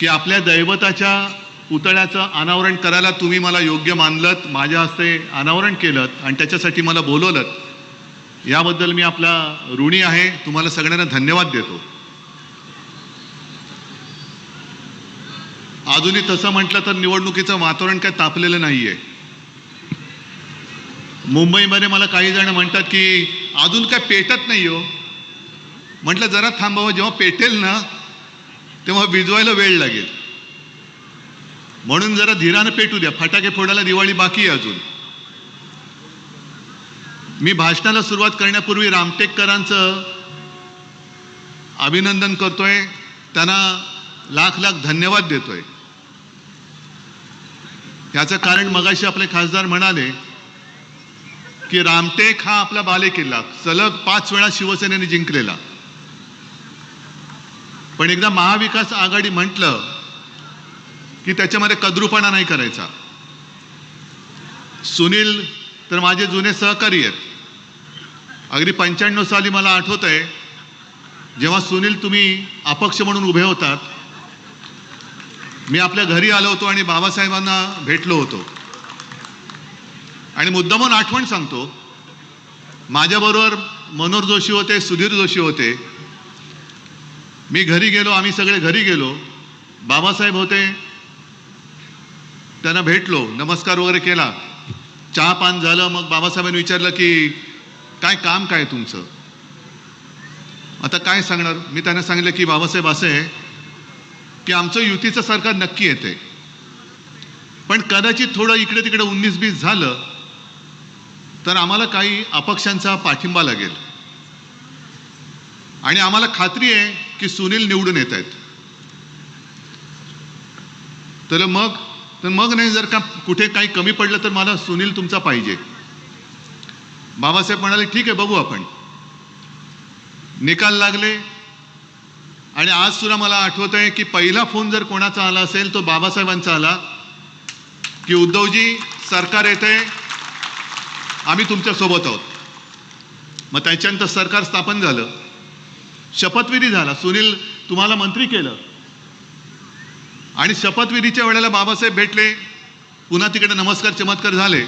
की आपल्या दैवताच्या पुतळ्याचं अनावरण करायला तुम्ही मला योग्य मानलत माझ्या हस्ते अनावरण केलं आणि त्याच्यासाठी मला बोलवलं याबद्दल मी आपला ऋणी आहे. तुम्हाला सगळ्यांना धन्यवाद देतो. अजूनही तसं म्हटलं तर निवडणुकीचं वातावरण काय तापलेलं नाहीये. मुंबईमध्ये मला काही जण म्हणतात की अजून काय पेटत नाही हो. म्हटलं जरा थांबावं जेव्हा पेटेल ना तेव्हा भिजवायला वेळ लागेल. म्हणून जरा धीरानं पेटू द्या. फटाके फोडायला दिवाळी बाकी आहे अजून. मी भाषणाला सुरुवात करण्यापूर्वी रामटेककरांचं अभिनंदन करतोय. त्यांना लाख लाख धन्यवाद देतोय. याचं कारण मगाशी आपले खासदार म्हणाले की रामटेक हा आपला बालेकिल्ला. सलग पाच वेळा शिवसेनेने जिंकलेला. पण एकदा महाविकास आघाडी म्हटलं की त्याच्यामध्ये कद्रूपणा नाही करायचा. सुनील तर माझे जुने सहकारी आहेत. अगदी पंच्याण्णव साली मला आठवत आहे जेव्हा सुनील तुम्ही अपक्ष म्हणून उभे होतात मी आपल्या घरी आलो होतो आणि बाबासाहेबांना भेटलो होतो. आणि मुद्दामून आठवण सांगतो माझ्याबरोबर मनोहर जोशी होते सुधीर जोशी होते मी घरी गेलो आम्ही सगळे घरी गेलो. बाबासाहेब होते. त्यांना भेटलो नमस्कार वगैरे केला. चहा पान झालं मग बाबासाहेबांनी विचारलं की काय काम काय तुमचं? आता काय सांगणार? मी त्यांना सांगितलं की बाबासाहेब असं आहे की आमचं युतीचं सरकार नक्की येते. पण कदाचित थोडं इकडे तिकडे उन्नीस बीस झालं तर आम्हाला काही अपक्षांचा पाठिंबा लागेल. आणि आम्हाला खात्री आहे की सुनील निवडून येत आहेत. तर मग तर मग नाही जर का कुठे काही कमी पडलं तर मला सुनील तुमचा पाहिजे. बाबासाहेब म्हणाले ठीक आहे बघू आपण. निकाल लागले. आणि आज सुद्धा मला आठवत आहे की पहिला फोन जर कोणाचा आला असेल तो बाबासाहेबांचा आला की उद्धवजी सरकार येते आम्ही तुमच्यासोबत आहोत. मग त्याच्यानंतर सरकार स्थापन झालं. शपथविधी झाला. सुनील तुम्हाला मंत्री केलं. आणि शपथविधीच्या वेळेला बाबासाहेब भेटले. पुन्हा तिकडे नमस्कार चमत्कार झाले.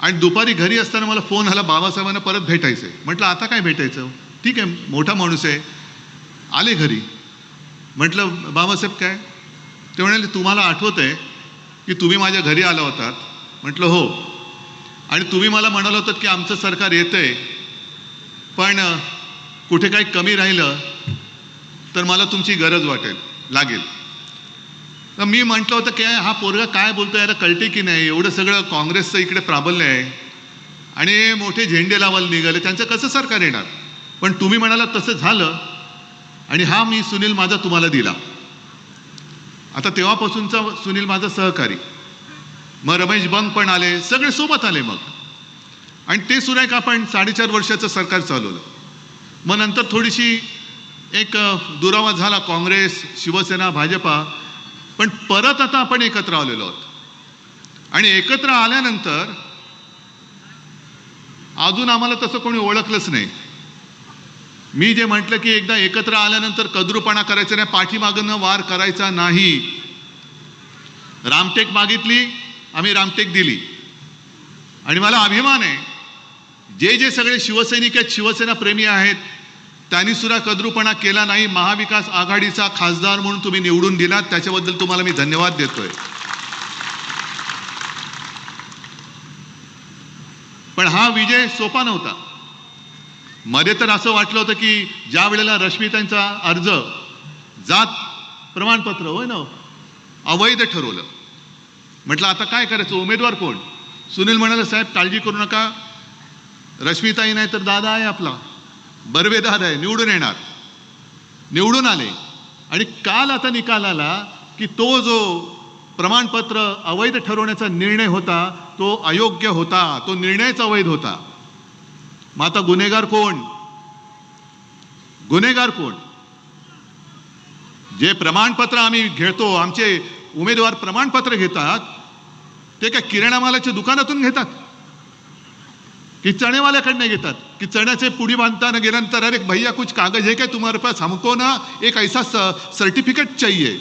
आणि दुपारी घरी असताना मला फोन आला बाबासाहेबांना परत भेटायचं. आहे म्हटलं आता काय भेटायचं? ठीक आहे मोठा माणूस आहे. आले घरी. म्हटलं बाबासाहेब काय? ते म्हणाले तुम्हाला आठवत आहे की तुम्ही माझ्या घरी आला होतात म्हटलं हो. आणि तुम्ही मला म्हणाल होतात की आमचं सरकार येतं आहे पण कुठे काही कमी राहिलं तर मला तुमची गरज वाटेल लागेल. तर मी म्हटलं होतं की हा पोरगा काय बोलतो याला कळते की नाही? एवढं सगळं काँग्रेसचं इकडे प्राबल्य आहे. आणि मोठे झेंडे लावायला निघाले. त्यांचं कसं सरकार येणार? पण तुम्ही म्हणाला तसं झालं. आणि हा मी सुनील माझा तुम्हाला दिला. आता तेव्हापासूनचा सुनील माझा सहकारी. मग रमेश बंग पण आले. सगळे सोबत आले मग. आणि ते सुद्धा एक आपण साडेचार वर्षाचं सरकार चालवलं. मग नंतर थोडीशी एक दुरावा झाला काँग्रेस शिवसेना भाजपा. पण परत आता आपण एकत्र आलेलो आहोत. आणि एकत्र आल्यानंतर अजून आम्हाला तसं कोणी ओळखलंच नाही. मी जे म्हटलं की एकदा एकत्र आल्यानंतर कद्रुपणा करायचा नाही पाठीमागनं वार करायचा नाही. रामटेक मागितली आम्ही रामटेक दिली. आणि मला अभिमान आहे जे जे सगळे शिवसैनिक आहेत शिवसेना प्रेमी आहेत त्यांनी सुद्धा कद्रूपणा केला नाही. महाविकास आघाडीचा खासदार म्हणून तुम्ही निवडून दिलात त्याच्याबद्दल तुम्हाला मी धन्यवाद देतोय. पण हा विजय सोपा नव्हता. मध्ये तर असं वाटलं होतं की ज्या वेळेला रश्मितांचा अर्ज जात प्रमाणपत्र होय ना अवैध ठरवलं. म्हटलं आता काय करायचं उमेदवार कोण? सुनील म्हणाले साहेब काळजी करू नका रश्मीताई नाही तर दादा आहे आपला. बर्वे दादा आहे निवडून येणार. निवडून आले. आणि काल आता निकाल आला की तो जो प्रमाणपत्र अवैध ठरवण्याचा निर्णय होता तो अयोग्य होता. तो निर्णयच अवैध होता. मग आता गुन्हेगार कोण? गुन्हेगार कोण? जे प्रमाणपत्र आम्ही घेतो आमचे उमेदवार प्रमाणपत्र घेतात ते काय किराणा मालाच्या दुकानातून घेतात? कि चणेवाल्याकडनं घेतात. की चण्याचे पुडी बांधताना गेल्यानंतर अरे भैया कुछ कागज है क्या तुम्हारे पास? हमको ना एक ऐसा सर्टिफिकेट चाहिए.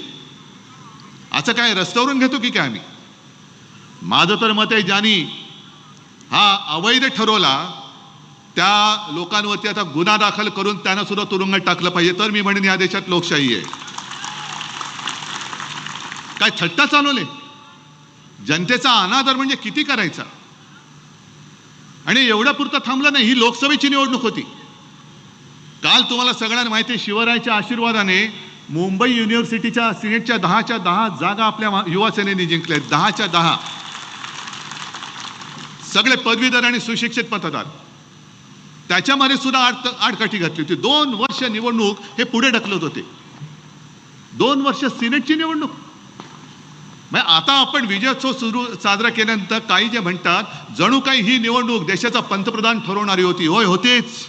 असं काय रस्त्यावरून घेतो की काय आम्ही? माझं तर मत आहे ज्यांनी हा अवैध ठरवला त्या लोकांवरती आता गुन्हा दाखल करून त्यांना सुद्धा तुरुंगात टाकलं पाहिजे. तर मी म्हणेन या देशात लोकशाही आहे. काय थट्टा चालवले? जनतेचा अनादर म्हणजे किती करायचा? आणि एवढ्या पुरतं थांबलं नाही ही लोकसभेची निवडणूक होती. काल तुम्हाला सगळ्यांना माहिती आहे शिवरायाच्या आशीर्वादाने मुंबई युनिव्हर्सिटीच्या सिनेटच्या दहाच्या दहा जागा आपल्या युवासेनेने जिंकल्या आहेत. दहाच्या दहा. सगळे पदवीधर आणि सुशिक्षित मतदार. त्याच्यामध्ये सुद्धा आड आडकाठी घातली होती. दोन वर्ष निवडणूक हे पुढे ढकलत होते. दोन वर्ष सिनेटची निवडणूक. मग आता आपण विजयोत्सव सुरू साजरा केल्यानंतर काही जे म्हणतात जणू काही ही निवडणूक देशाचा पंतप्रधान ठरवणारी होती. होय होतेच.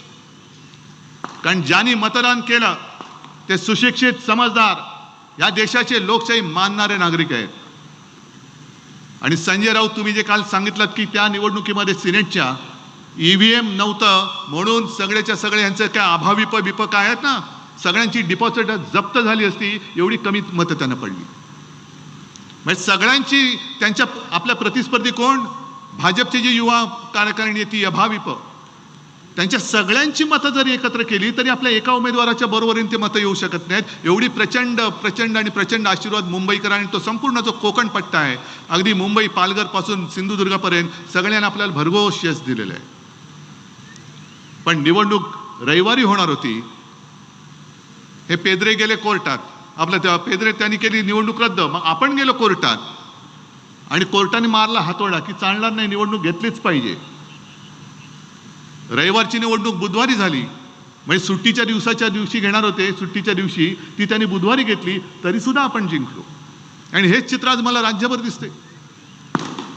कारण ज्यांनी मतदान केलं ते सुशिक्षित समजदार या देशाचे लोकशाही मानणारे नागरिक आहेत. आणि संजय राऊत तुम्ही जे काल सांगितलं की त्या निवडणुकीमध्ये सिनेटच्या ई व्ही एम नव्हतं म्हणून सगळ्याच्या सगळे यांचं काय अभाविप बिपक आहेत ना? सगळ्यांची डिपॉझिट जप्त झाली असती एवढी कमी मतं त्यांना पडली. म्हणजे सगळ्यांची त्यांच्या आपल्या प्रतिस्पर्धी कोण? भाजपची जी युवा कार्यकारिणी येते अभाविप त्यांच्या सगळ्यांची मतं जरी एकत्र केली तरी आपल्या एका उमेदवाराच्या बरोबरीने ते मतं येऊ शकत नाहीत. एवढी प्रचंड प्रचंड आणि प्रचंड आशीर्वाद मुंबईकर आणि तो संपूर्ण जो कोकण पट्टा आहे अगदी मुंबई पालघरपासून सिंधुदुर्गापर्यंत सगळ्यांना आपल्याला भरघोस यश दिलेलं आहे. पण निवडणूक रविवारी होणार होती. हे पेदरे गेले कोर्टात. आपलं तेव्हा पेदरे त्यांनी केली निवडणूक रद्द. मग आपण गेलो कोर्टात. आणि कोर्टाने मारला हातोडा की चालणार नाही निवडणूक घेतलीच पाहिजे. रविवारची निवडणूक बुधवारी झाली. म्हणजे सुट्टीच्या दिवसाच्या दिवशी घेणार होते सुट्टीच्या दिवशी ती त्यांनी बुधवारी घेतली तरी सुद्धा आपण जिंकलो. आणि हेच चित्र आज मला राज्यभर दिसते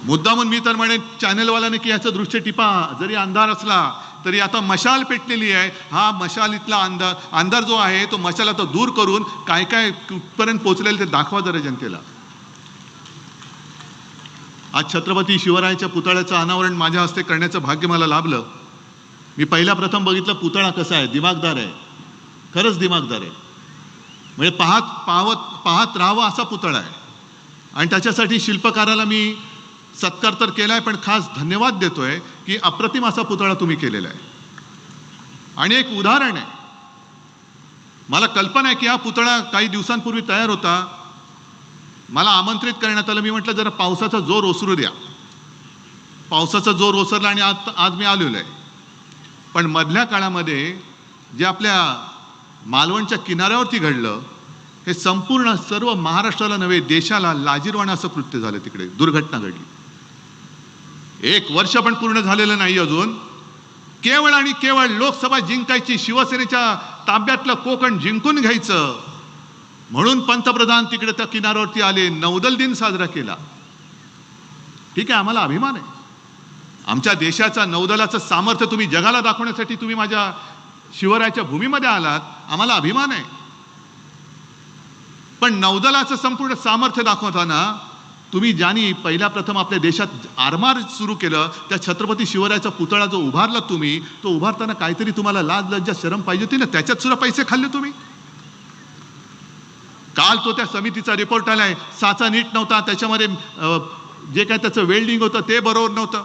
मुद्दामून मी तर म्हणे चॅनलवाल्याने की याचं दृश्य टिपा जरी अंधार असला तरी आता मशाल पेटलेली आहे. हा मशालीतला अंधार अंधार जो आहे तो मशाल आता दूर करून काय काय कुठपर्यंत पोचलेलं ते दाखवा जरा जनतेला. आज छत्रपती शिवरायाच्या पुतळ्याचं अनावरण माझ्या हस्ते करण्याचं भाग्य मला लाभलं. मी पहिल्या प्रथम बघितलं पुतळा कसा आहे दिमागदार आहे. खरंच दिमागदार आहे. म्हणजे पाहत पाहत पाहत राहावं असा पुतळा आहे. आणि त्याच्यासाठी शिल्पकाराला मी सत्कार तर केला आहे पण खास धन्यवाद देतो आहे की अप्रतिम असा पुतळा तुम्ही केलेला आहे. आणि एक उदाहरण आहे. मला कल्पना आहे की हा पुतळा काही दिवसांपूर्वी तयार होता. मला आमंत्रित करण्यात आलं. मी म्हटलं जरा पावसाचा जोर ओसरू द्या. पावसाचा जोर ओसरला आणि आज आज मी आलेलो आहे. पण मधल्या काळामध्ये जे आपल्या मालवणच्या किनाऱ्यावरती घडलं हे संपूर्ण सर्व महाराष्ट्राला नव्हे देशाला लाजीरवाणं असं कृत्य झालं तिकडे. दुर्घटना घडली. एक वर्ष पण पूर्ण झालेलं नाही अजून. केवळ आणि केवळ लोकसभा जिंकायची शिवसेनेच्या ताब्यातलं कोकण जिंकून घ्यायचं. म्हणून पंतप्रधान तिकडे त्या किनाऱ्यावरती आले नौदल दिन साजरा केला. ठीक आहे आम्हाला अभिमान आहे. आमच्या देशाचा नौदलाचं सामर्थ्य तुम्ही जगाला दाखवण्यासाठी तुम्ही माझ्या शिवरायाच्या भूमीमध्ये आलात आम्हाला अभिमान आहे. पण नौदलाचं संपूर्ण सामर्थ्य दाखवताना तुम्ही ज्यांनी पहिल्या प्रथम आपल्या देशात आरमार सुरू केलं त्या छत्रपती शिवरायाचा पुतळा जो उभारला तुम्ही तो उभारताना काहीतरी तुम्हाला लाज लज्जा शरम पाहिजे होती ना? त्याच्यात सुद्धा पैसे खाल्ले तुम्ही? काल तो त्या समितीचा रिपोर्ट आलाय. साचा नीट नव्हता त्याच्यामध्ये जे काय त्याचं वेल्डिंग होतं ते बरोबर नव्हतं.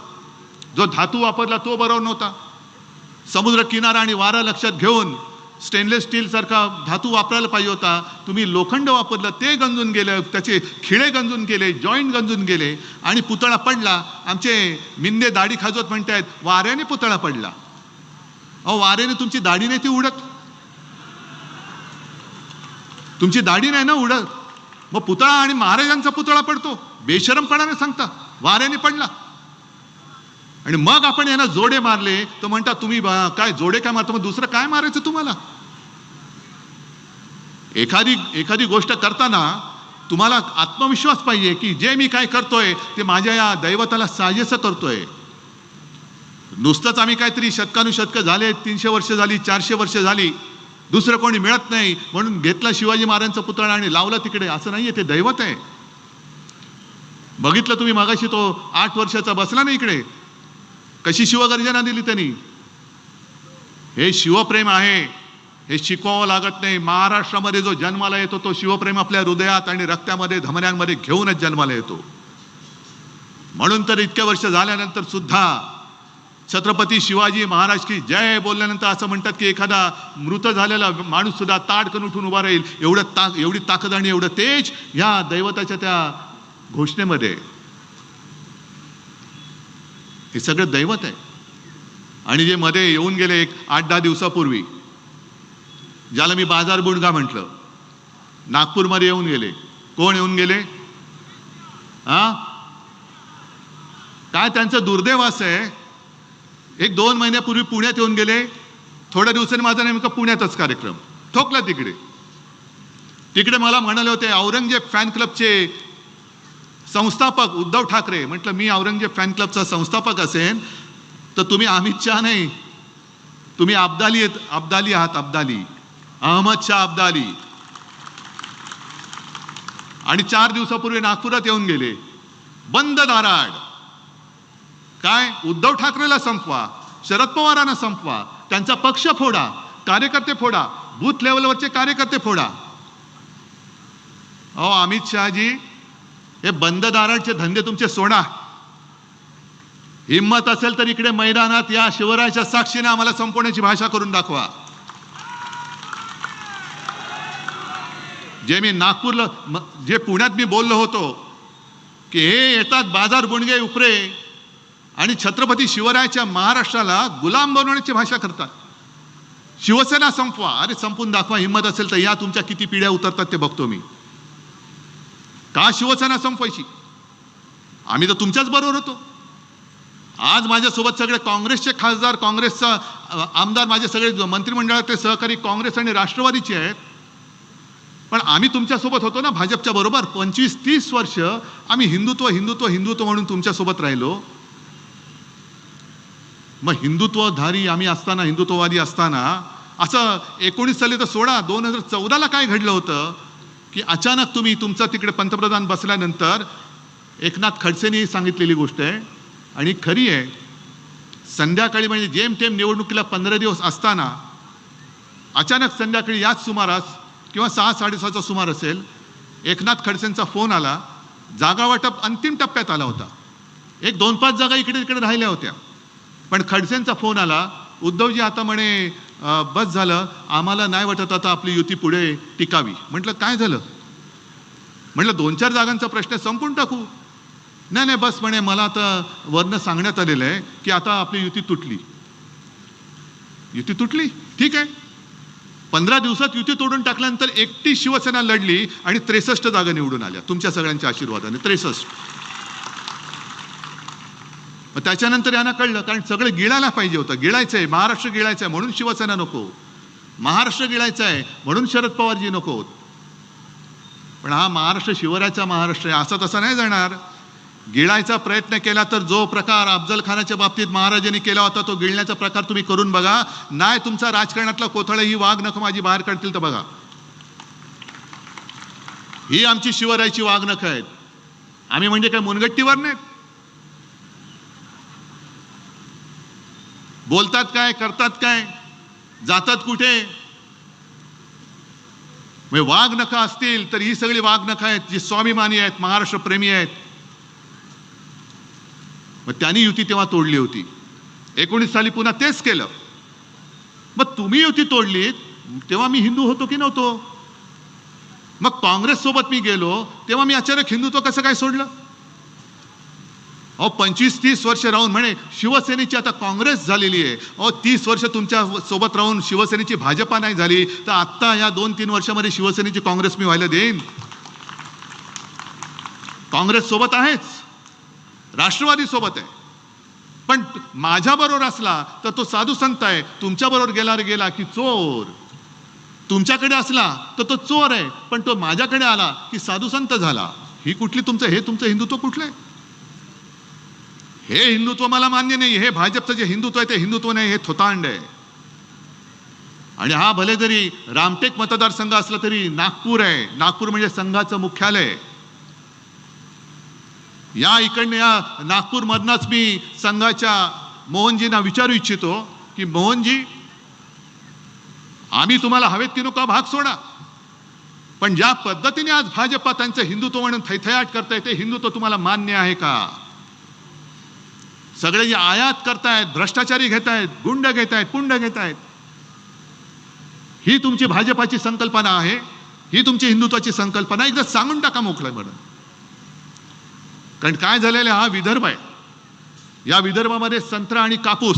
जो धातू वापरला तो बरोबर नव्हता. समुद्र किनारा आणि वारा लक्षात घेऊन स्टेनलेस स्टीलसारखा धातू वापरायला पाहिजे होता. तुम्ही लोखंड वापरलं ते गंजून गेलं त्याचे खिळे गंजून गेले जॉईंट गंजून गेले आणि पुतळा पडला. आमचे मिंदे दाढी खाजवत म्हणतायत वाऱ्याने पुतळा पडला. अहो वाऱ्याने तुमची दाढी नाही ती उडत. तुमची दाढी नाही ना उडत. मग पुतळा आणि महाराजांचा पुतळा पडतो. बेशरमपणाने सांगता वाऱ्याने पडला. आणि मग आपण यांना जोडे मारले. तर म्हणता तुम्ही काय जोडे काय मारतो? मग दुसरं काय मारायचं तुम्हाला? एखादी एखादी गोष्ट करताना तुम्हाला आत्मविश्वास पाहिजे की जे मी काय करतोय ते माझ्या या दैवताला साजेसं करतोय. नुसतंच आम्ही काहीतरी शतकानुशतकं झाले तीनशे वर्ष झाली चारशे वर्ष झाली दुसरं कोणी मिळत नाही म्हणून घेतला शिवाजी महाराजांचा पुतळा आणि लावला तिकडे असं नाही आहे ते दैवत आहे. बघितलं तुम्ही मागाशी तो आठ वर्षाचा बसला ना इकडे? कशी शिवगर्जना दिली त्यांनी? हे शिवप्रेम आहे. हे शिकवावं लागत नाही. महाराष्ट्रामध्ये जो जन्माला येतो तो शिवप्रेम आपल्या हृदयात आणि रक्तामध्ये धमन्यांमध्ये घेऊनच जन्माला येतो. म्हणून तर इतके वर्ष झाल्यानंतर सुद्धा छत्रपती शिवाजी महाराज की जय बोलल्यानंतर असं म्हणतात की एखादा मृत झालेला माणूस सुद्धा ताडकन उठून उभा राहील. एवढं ताक एवढी ताकद आणि एवढं तेज ह्या दैवताच्या त्या घोषणेमध्ये. हे सगळं दैवत आहे. आणि जे मध्ये येऊन गेले एक आठ दहा दिवसापूर्वी ज्याला मी बाजार गुणगा म्हटलं. नागपूरमध्ये येऊन गेले. कोण येऊन गेले? हा? काय त्यांचं दुर्दैव असं आहे? एक दोन महिन्यापूर्वी पुण्यात येऊन गेले. थोड्या दिवसांनी माझा नेमका पुण्यातच कार्यक्रम. ठोकला तिकडे. तिकडे मला म्हणाले होते औरंगजेब फॅन क्लबचे संस्थापक उद्धव ठाकरे. म्हटलं मी औरंगजेब फॅन क्लबचा संस्थापक असेन तर तुम्ही अमित शहा नाही. तुम्ही अब्दाली आहेत अब्दाली आहात अब्दाली. अहमद शाह अब्दाली. आणि चार दिवसापूर्वी नागपुरात येऊन गेले. बंद दाराड काय? उद्धव ठाकरेला संपवा शरद पवारांना संपवा त्यांचा पक्ष फोडा कार्यकर्ते फोडा बूथ लेवलवरचे कार्यकर्ते फोडा. अहो अमित शहाजी हे बंद दाराडचे धंदे तुमचे सोडा. हिंमत असेल तर इकडे मैदानात या शिवरायाच्या साक्षीने आम्हाला संपवण्याची भाषा करून दाखवा. जे मी नागपूरला जे पुण्यात मी बोललो होतो की हे येतात बाजार गुणगे उपरे आणि छत्रपती शिवरायाच्या महाराष्ट्राला गुलाम बनवण्याची भाषा करतात. शिवसेना संपवा. अरे संपून दाखवा हिंमत असेल तर या तुमच्या किती पिढ्या उतरतात ते बघतो मी. का शिवसेना संपवायची? आम्ही तर तुमच्याच बरोबर होतो. आज माझ्यासोबत सगळे काँग्रेसचे खासदार काँग्रेसचा आमदार माझे सगळे मंत्रिमंडळातले सहकारी काँग्रेस आणि राष्ट्रवादीचे आहेत. पण आम्ही तुमच्यासोबत होतो ना भाजपच्या बरोबर. पंचवीस तीस वर्ष आम्ही हिंदुत्व हिंदुत्व हिंदुत्व म्हणून तुमच्यासोबत राहिलो. मग हिंदुत्वधारी आम्ही असताना हिंदुत्ववादी असताना असं एकोणीस साली तर सोळा दोन हजार चौदाला काय घडलं होतं? की अचानक तुम्ही तुमचा तिकडे पंतप्रधान बसल्यानंतर एकनाथ खडसेंनी सांगितलेली गोष्ट आहे. आणि खरी आहे संध्याकाळी म्हणजे जेम तेम निवडणुकीला पंधरा दिवस असताना अचानक संध्याकाळी याच सुमारास किंवा सहा साडेसहाचा सुमार असेल एकनाथ खडसेंचा फोन आला जागा वाटप अंतिम टप्प्यात आला होता. एक दोन पाच जागा इकडे तिकडे राहिल्या होत्या. पण खडसेंचा फोन आला उद्धवजी आता म्हणे बस झालं आम्हाला नाही वाटत आता आपली युती पुढे टिकावी. म्हटलं काय झालं? म्हटलं दोन चार जागांचा प्रश्न संपून टाकू. नाही नाही बस म्हणे मला आता वरनं सांगण्यात आलेलं आहे की आता आपली युती तुटली. युती तुटली? ठीक आहे. पंधरा दिवसात युती तोडून टाकल्यानंतर एकटी शिवसेना लढली आणि त्रेसष्ट जागा निवडून आल्या. तुमच्या सगळ्यांच्या आशीर्वादाने त्रेसष्ट. मग त्याच्यानंतर यांना कळलं कारण सगळं गिळायला पाहिजे होतं. गिळायचं आहे महाराष्ट्र गिळायचं आहे म्हणून शिवसेना नको. महाराष्ट्र गिळायचं आहे म्हणून शरद पवारजी नको. पण हा महाराष्ट्र शिवरायाचा महाराष्ट्र आहे असा तसा नाही जाणार. गिळायचा प्रयत्न केला तर जो प्रकार अफजल खानाच्या बाबतीत महाराजांनी केला होता तो गिळण्याचा प्रकार तुम्ही करून बघा. नाही तुमचा राजकारणातला कोथळ ही वाघ नख माझी बाहेर काढतील तर बघा. ही आमची शिवरायची वाघ नख आहेत. आम्ही म्हणजे काय मुनगट्टीवर नाहीत? बोलतात काय करतात काय जातात कुठे? म्हणजे वाघ नखं असतील तर ही सगळी वाघ नखा आहेत जी स्वाभिमानी आहेत महाराष्ट्र प्रेमी आहेत. मग त्यांनी युती तेव्हा तोडली होती. एकोणीस साली पुन्हा तेच केलं. मग तुम्ही युती तोडलीत तेव्हा मी हिंदू होतो की नव्हतो? मग काँग्रेस सोबत मी गेलो तेव्हा मी अचानक हिंदुत्व कसं काय सोडलं? अहो पंचवीस तीस वर्ष राहून म्हणे शिवसेनेची आता काँग्रेस झालेली आहे. अहो तीस वर्ष तुमच्यासोबत राहून शिवसेनेची भाजपा नाही झाली तर आत्ता या दोन तीन वर्षामध्ये शिवसेनेची काँग्रेस मी व्हायला देईन. काँग्रेस सोबत आहेच. राष्ट्रवादी सोबत आहे. पण माझ्या बरोबर असला तर तो साधू संत आहे तुमच्या बरोबर गेला रे गेला की चोर. तुमच्याकडे असला तर तो चोर आहे. पण तो माझ्याकडे आला की साधू संत झाला. ही कुठली तुमचं हे तुमचं हिंदुत्व कुठलं आहे? हे हिंदुत्व मला मान्य नाही. हे भाजपचं जे हिंदुत्व आहे ते हिंदुत्व नाही. हे थोतांड आहे. आणि हा भले जरी रामटेक मतदारसंघ असला तरी नागपूर आहे. नागपूर म्हणजे संघाचं मुख्यालय. आहे. या इकडनं या नागपूरमधनंच मी संघाच्या मोहनजींना विचारू इच्छितो की मोहनजी आम्ही तुम्हाला हवेत की नका भाग सोडा. पण ज्या पद्धतीने आज भाजपा त्यांचं हिंदुत्व म्हणून थैथयाट करताय ते हिंदुत्व तुम्हाला मान्य आहे का? सगळे जे आयात करतायत भ्रष्टाचारी घेत आहेत गुंड घेत आहेत पुंड घेत आहेत ही तुमची भाजपाची संकल्पना आहे ही तुमची हिंदुत्वाची संकल्पना एकदा सांगून टाका मोकळं म्हणून कारण काय झालेलं आहे, हा विदर्भ आहे. या विदर्भामध्ये संत्रा आणि कापूस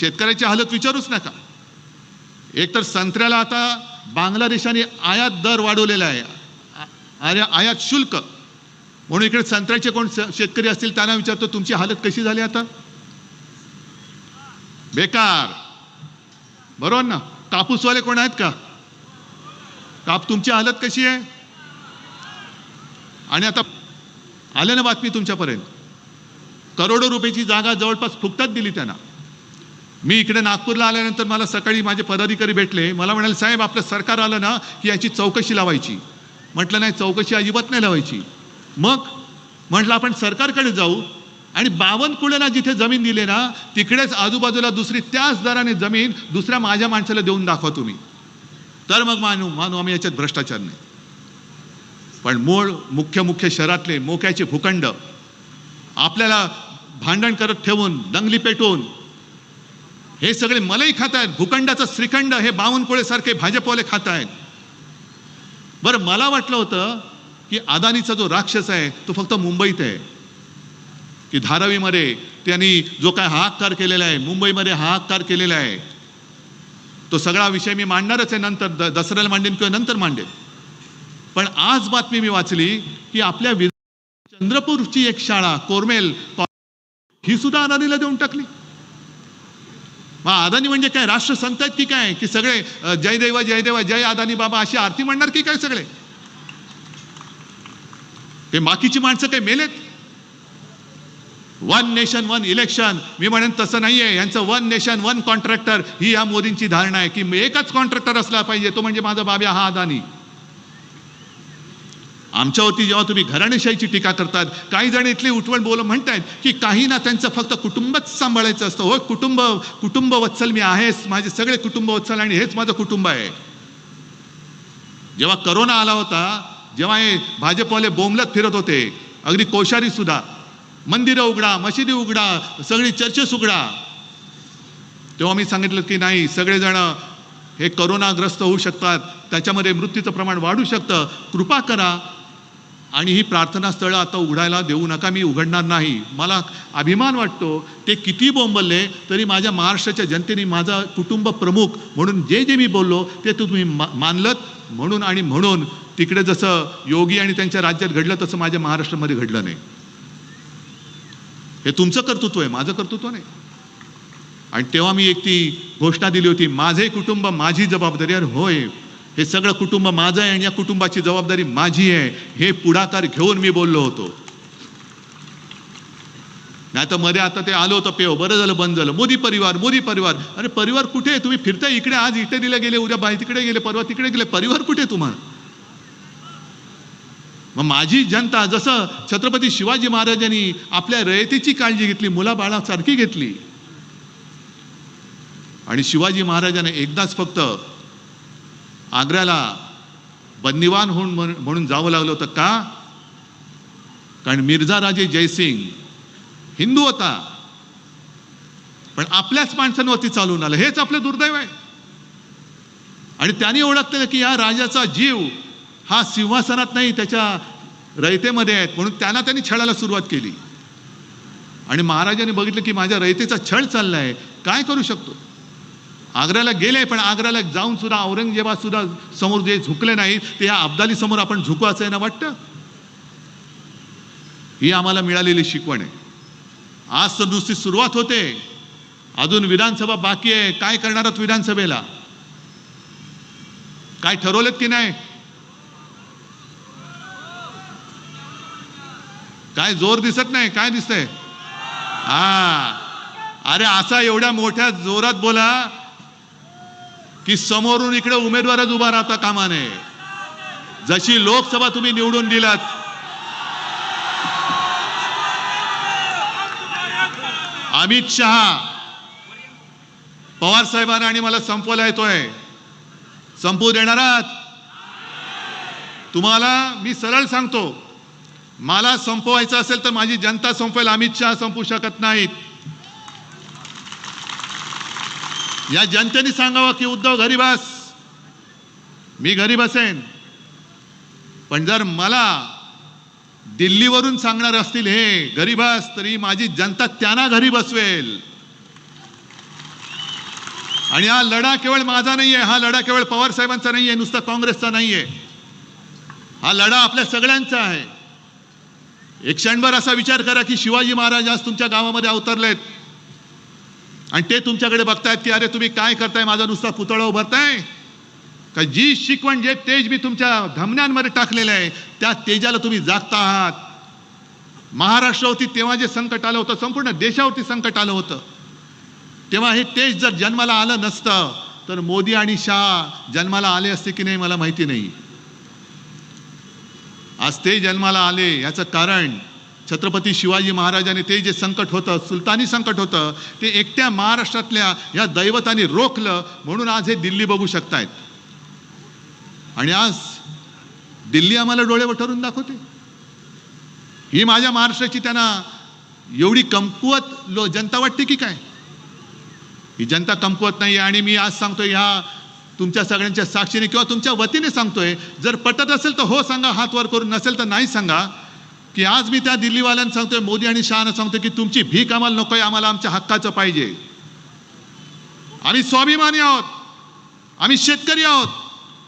शेतकऱ्याची हालत विचारूच नका. एक तर संत्र्याला आता बांगलादेशाने आयात दर वाढवलेला आहे. अरे आयात शुल्क. म्हणून इकडे संत्र्याचे कोण स- शेतकरी असतील त्यांना विचारतो तुमची हालत कशी झाली आता? बेकार. बरोबर ना? कापूसवाले कोण आहेत का? काप तुमची हालत कशी आहे? आणि आता आलं ना बातमी तुमच्यापर्यंत. करोडो रुपयाची जागा जवळपास फुकटात दिली त्यांना. मी इकडे नागपूरला आल्यानंतर मला सकाळी माझे पदाधिकारी भेटले. मला म्हणाले साहेब आपलं सरकार आलं ना की याची चौकशी लावायची. म्हटलं नाही चौकशी अजिबात नाही लावायची. मग म्हटलं आपण सरकारकडे जाऊ आणि बावनकुळेला जिथे जमीन दिली ना तिकडेच आजूबाजूला दुसरी त्याच दराने जमीन दुसऱ्या माझ्या माणसाला देऊन दाखवा तुम्ही. तर मग मानू मानू आम्ही याच्यात भ्रष्टाचार नाही. पण मूळ मुख्य मुख्य शहरातले मोक्याचे भूखंड आपल्याला भांडण करत ठेवून दंगली पेटवून हे सगळे मलई खात आहेत. भूखंडाचं श्रीखंड हे बावनकुळेसारखे भाजपवाले खात आहेत. बरं मला वाटलं होतं की अदानीचा जो राक्षस आहे तो फक्त मुंबईत आहे. की धारावीमध्ये त्यांनी जो काय हाहाकार केलेला आहे मुंबईमध्ये हाहाकार केलेला आहे तो सगळा विषय मी मांडणारच आहे. नंतर द दसऱ्याला मांडेन किंवा नंतर मांडेन. पण आज बातमी मी वाचली की आपल्या चंद्रपूरची एक शाळा कोरमेल ही सुद्धा अदानीला देऊन टाकली. मग अदानी म्हणजे काय? राष्ट्र आहेत की काय? की सगळे जय देवा जय देवा जय अदानी बाबा अशी आरती म्हणणार की काय सगळे? ते बाकीची माणसं काय मेलेत? वन नेशन वन इलेक्शन मी म्हणेन तसं नाहीये. यांचं वन नेशन वन कॉन्ट्रॅक्टर ही या मोदींची धारणा आहे की एकच कॉन्ट्रॅक्टर असला पाहिजे. तो म्हणजे माझा बाब्या हा अदानी आमच्यावरती जेव्हा तुम्ही घराणेशाहीची टीका करतात काही जण इथली उठवण बोल म्हणतायत की काही ना त्यांचं फक्त कुटुंबच सांभाळायचं असतं. हो कुटुंब कुटुंब वत्सल मी आहेच माझे सगळे कुटुंब वत्सल आणि हेच माझं कुटुंब आहे. जेव्हा करोना आला होता जेव्हा हे भाजपवाले बोंबलत फिरत होते अगदी कोशारी सुद्धा मंदिरं उघडा मशिदी उघडा सगळी चर्चेस उघडा. तेव्हा मी सांगितलं की नाही सगळेजण हे करोनाग्रस्त होऊ शकतात त्याच्यामध्ये मृत्यूचं प्रमाण वाढू शकतं. कृपा करा आणि ही प्रार्थना स्थळं आता उघडायला देऊ नका मी उघडणार नाही. मला अभिमान वाटतो ते किती बोंबलले तरी माझ्या महाराष्ट्राच्या जनतेने माझा कुटुंब प्रमुख म्हणून जे जे मी बोललो ते तुम्ही मा मानलत. म्हणून आणि म्हणून तिकडे जसं योगी आणि त्यांच्या राज्यात घडलं तसं माझ्या महाराष्ट्रामध्ये घडलं नाही. हे तुमचं कर्तृत्व आहे माझं कर्तृत्व नाही. आणि तेव्हा मी एक ती घोषणा दिली होती माझे कुटुंब माझी जबाबदारी अरे होय. हे सगळं कुटुंब माझं आहे आणि या कुटुंबाची जबाबदारी माझी आहे. हे पुढाकार घेऊन मी बोललो होतो. नाही तर मध्ये आता ते आलो होतं पेव. बरं झालं बंद झालं. मोदी परिवार मोदी परिवार. अरे परिवार कुठे आहे? तुम्ही फिरता इकडे आज इथे दिले गेले उद्या बाई तिकडे गेले परवा तिकडे गेले. परिवार कुठे तुम्हाला? मग माझी जनता जसं छत्रपती शिवाजी महाराजांनी आपल्या रयतेची काळजी घेतली मुलाबाळासारखी घेतली. आणि शिवाजी महाराजांना एकदाच फक्त आग्र्याला बंदिवान होऊन म्हणून जावं लागलं होतं का? कारण मिर्झा राजे जयसिंग हिंदू होता. पण आपल्याच माणसांवरती चालून आलं. हेच आपलं दुर्दैव आहे. आणि त्यांनी ओळखलेलं की या राजाचा जीव हा सिंहासनात नाही त्याच्या रयतेमध्ये आहेत. म्हणून त्यांना त्यांनी छळायला सुरुवात केली. आणि महाराजांनी बघितलं की माझ्या रयतेचा छळ चालला आहे काय करू शकतो? आग्र्याला गेले पण आग्र्याला जाऊन सुद्धा औरंगजेबा सुद्धा समोर जे झुकले नाही ते या अब्दाली समोर आपण झुकू असं आहे ना वाटतं? ही आम्हाला मिळालेली शिकवण आहे. आज तर नुसती सुरुवात होते. अजून विधानसभा बाकी आहे. काय करणार आहात विधानसभेला? काय ठरवलेत की नाही? काय जोर दिसत नाही? काय दिसतंय? हा. अरे असा एवढ्या मोठ्या जोरात बोला की समोरून इकडे उमेदवारच उभा राहता कामा नये. जशी लोकसभा तुम्ही निवडून दिलात. अमित शहा पवार साहेबांना आणि मला संपवला येतोय. संपू देणार आहात? तुम्हाला मी सरळ सांगतो मला संपवायचं असेल तर माझी जनता संपवेल अमित शहा संपू शकत नाहीत. या जनतेने सांगावं की उद्धव घरी बस. मी घरी बसेन. पण जर मला दिल्लीवरून सांगणार असतील हे घरी बस तरी माझी जनता त्यांना घरी बसवेल. आणि हा लढा केवळ माझा नाही आहे हा लढा केवळ पवार साहेबांचा नाही आहे नुसता काँग्रेसचा नाही आहे हा लढा आपल्या सगळ्यांचा आहे. एक क्षणभर असा विचार करा की शिवाजी महाराज आज तुमच्या गावामध्ये अवतरलेत. आणि ते तुमच्याकडे बघतायत की अरे तुम्ही काय करताय? माझा नुसता पुतळा उभारताय? का जी शिकवण जे तेज मी तुमच्या धमन्यांमध्ये टाकलेलं आहे त्या तेजाला तुम्ही जागता आहात. महाराष्ट्रावरती तेव्हा जे संकट आलं होतं संपूर्ण देशावरती संकट आलं होतं. तेव्हा हे तेज जर जन्माला आलं नसतं तर मोदी आणि शाह जन्माला आले असते की नाही मला माहिती नाही. आज ते जन्माला आले याचं कारण छत्रपती शिवाजी महाराजांनी ते जे संकट होतं सुलतानी संकट होतं ते एकट्या महाराष्ट्रातल्या या दैवताने रोखलं म्हणून आज हे दिल्ली बघू शकतायत. आणि आज दिल्ली आम्हाला डोळे वठरून दाखवते. ही माझ्या महाराष्ट्राची त्यांना एवढी कमकुवत लो जनता वाटते की काय? ही जनता कमकुवत नाही आणि मी आज सांगतो ह्या तुमच्या सगळ्यांच्या साक्षीने किंवा तुमच्या वतीने सांगतोय जर पटत असेल तर हो सांगा हात वर करून नसेल तर नाही सांगा. की आज मी त्या दिल्लीवाल्यांना सांगतोय मोदी आणि शहाना सांगतो की तुमची भीक आम्हाला नकोय आम्हाला आमच्या हक्काचं पाहिजे. आम्ही स्वाभिमानी आहोत आम्ही शेतकरी आहोत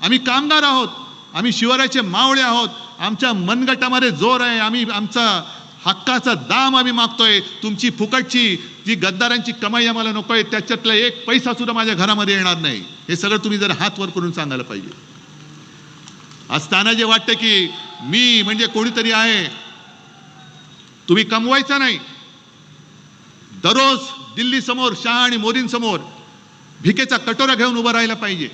आम्ही कामगार आहोत आम्ही शिवरायाचे मावळे आहोत आमच्या मनगटामध्ये जोर आहे आम्ही आमचा हक्काचा दाम आम्ही मागतोय तुमची फुकटची जी गद्दारांची कमाई आम्हाला नकोय त्याच्यातला एक पैसा सुद्धा माझ्या घरामध्ये येणार नाही. हे सगळं तुम्ही जर हात वर करून सांगायला पाहिजे. असताना जे वाटतं की मी म्हणजे कोणीतरी आहे तुम्ही कमवायचा नाही. दररोज दिल्ली समोर शहा आणि मोदींसमोर भिकेचा कटोरा घेऊन उभं राहायला पाहिजे.